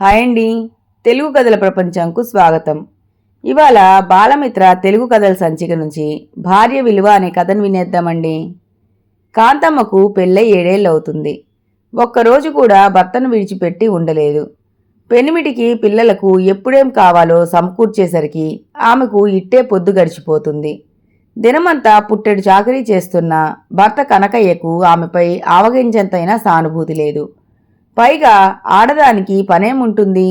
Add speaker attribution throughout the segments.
Speaker 1: Hi అండి. తెలుగు కథల ప్రపంచంకు స్వాగతం. ఇవాళ బాలమిత్ర తెలుగు కథల సంచిక నుంచి భార్య విలువ అనే కథను వినేద్దామండి. కాంతమ్మకు పెళ్ళై ఏడేళ్ళు అవుతుంది ఒక్కరోజు కూడా భర్తను విడిచిపెట్టి ఉండలేదు. పెనిమిటికి పిల్లలకు ఎప్పుడేం కావాలో సమకూర్చేసరికి ఆమెకు ఇట్టే పొద్దు గడిచిపోతుంది. దినమంతా పుట్టెడు చాకరీ చేస్తున్న భర్త కనకయ్యకు ఆమెపై ఆవగించంతైనా సానుభూతి లేదు. పైగా ఆడదానికి పనేముంటుంది?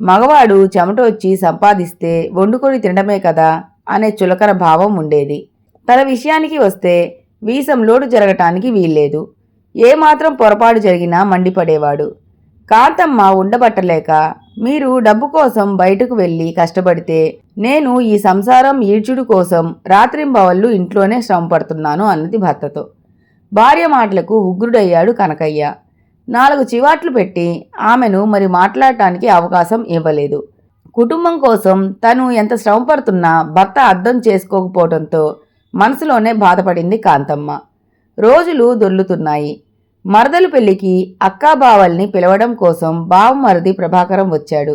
Speaker 1: మగవాడు చెమట వచ్చి సంపాదిస్తే వండుకొని తినడమే కదా అనే చులకన భావం ఉండేది. తన విషయానికి వస్తే వీసం లోడు జరగటానికి వీల్లేదు. ఏమాత్రం పొరపాటు జరిగినా మండిపడేవాడు. కాంతమ్మ ఉండబట్టలేక మీరు డబ్బు కోసం బయటకు వెళ్ళి కష్టపడితే నేను ఈ సంసారం ఈడ్చుడు కోసం రాత్రింబవళ్ళు ఇంట్లోనే శ్రమ పడుతున్నాను అన్నది భర్తతో. భార్య మాటలకు ఉగ్రుడయ్యాడు కనకయ్య. నాలుగు చివాట్లు పెట్టి ఆమెను మరి మాట్లాడటానికి అవకాశం ఇవ్వలేదు. కుటుంబం కోసం తను ఎంత శ్రమపడుతున్నా భర్త అర్థం చేసుకోకపోవడంతో మనసులోనే బాధపడింది కాంతమ్మ. రోజులు దొర్లుతున్నాయి. మరదలు పెళ్ళికి అక్కాబావల్ని పిలవడం కోసం బావమరది ప్రభాకరం వచ్చాడు.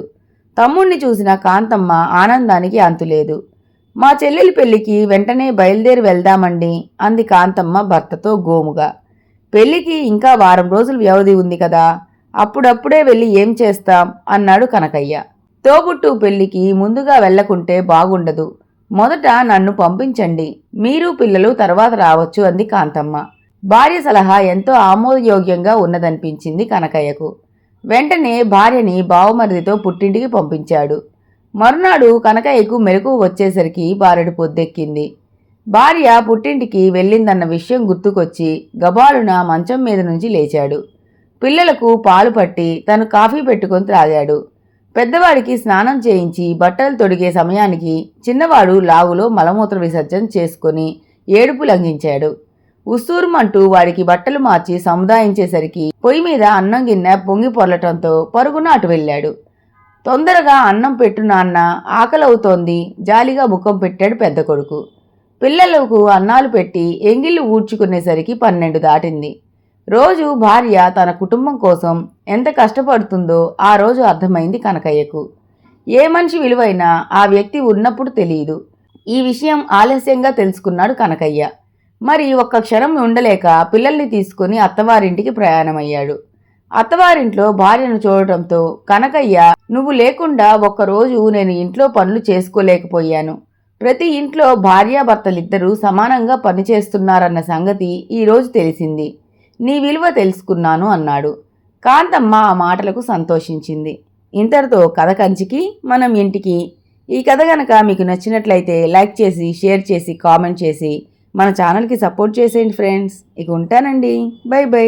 Speaker 1: తమ్ముణ్ణి చూసిన కాంతమ్మ ఆనందానికి అంతులేదు. మా చెల్లెలి పెళ్ళికి వెంటనే బయలుదేరి వెళ్దామండి అంది కాంతమ్మ భర్తతో గోముగా. పెళ్ళికి ఇంకా వారం రోజులు వ్యవధి ఉంది కదా అప్పుడప్పుడే వెళ్ళి ఏం చేస్తాం? అన్నాడు కనకయ్య. తోబుట్టు పెళ్ళికి ముందుగా వెళ్ళకుంటే బాగుండదు. మొదట నన్ను పంపించండి. మీరు పిల్లలు తర్వాత రావచ్చు అంది కాంతమ్మ. భార్య సలహా ఎంతో ఆమోదయోగ్యంగా ఉన్నదనిపించింది కనకయ్యకు. వెంటనే భార్యని బావమరిదితో పుట్టింటికి పంపించాడు. మరునాడు కనకయ్యకు మెలకు వచ్చేసరికి బారెడు పొద్దెక్కింది. భార్య పుట్టింటికి వెళ్ళిందన్న విషయం గుర్తుకొచ్చి గబాలున మంచం మీద నుంచి లేచాడు. పిల్లలకు పాలు పట్టి తను కాఫీ పెట్టుకొని త్రాగాడు. పెద్దవాడికి స్నానం చేయించి బట్టలు తొడిగే సమయానికి చిన్నవాడు లావులో మలమూత్ర విసర్జన చేసుకుని ఏడుపు లంఘించాడు. ఉస్తూరుమంటూ వాడికి బట్టలు మార్చి సముదాయించేసరికి పొయ్యి మీద అన్నం గిన్నె పొంగి పొర్లటంతో పరుగున అటు వెళ్ళాడు. తొందరగా అన్నం పెట్టు నాన్న ఆకలవుతోంది జాలిగా ముఖం పెట్టాడు పెద్ద కొడుకు. పిల్లలకు అన్నాలు పెట్టి ఎంగిళ్ళు ఊడ్చుకునేసరికి పన్నెండు దాటింది. రోజు భార్య తన కుటుంబం కోసం ఎంత కష్టపడుతుందో ఆ రోజు అర్థమైంది కనకయ్యకు. ఏ మనిషి విలువైనా ఆ వ్యక్తి ఉన్నప్పుడు తెలియదు. ఈ విషయం ఆలస్యంగా తెలుసుకున్నాడు కనకయ్య. మరి ఒక్క క్షణం ఉండలేక పిల్లల్ని తీసుకుని అత్తవారింటికి ప్రయాణమయ్యాడు. అత్తవారింట్లో భార్యను చూడటంతో కనకయ్య నువ్వు లేకుండా ఒక్కరోజు నేను ఇంట్లో పనులు చేసుకోలేకపోయాను. ప్రతి ఇంట్లో భార్యాభర్తలిద్దరూ సమానంగా పనిచేస్తున్నారన్న సంగతి ఈరోజు తెలిసింది. నీ విలువ తెలుసుకున్నాను అన్నాడు. కాంతమ్మ ఆ మాటలకు సంతోషించింది. ఇంతటితో కథ కంచికి మనం ఇంటికి. ఈ కథ గనక మీకు నచ్చినట్లయితే లైక్ చేసి షేర్ చేసి కామెంట్ చేసి మన ఛానల్కి సపోర్ట్ చేసేయండి ఫ్రెండ్స్. ఇక ఉంటానండి. Bye bye.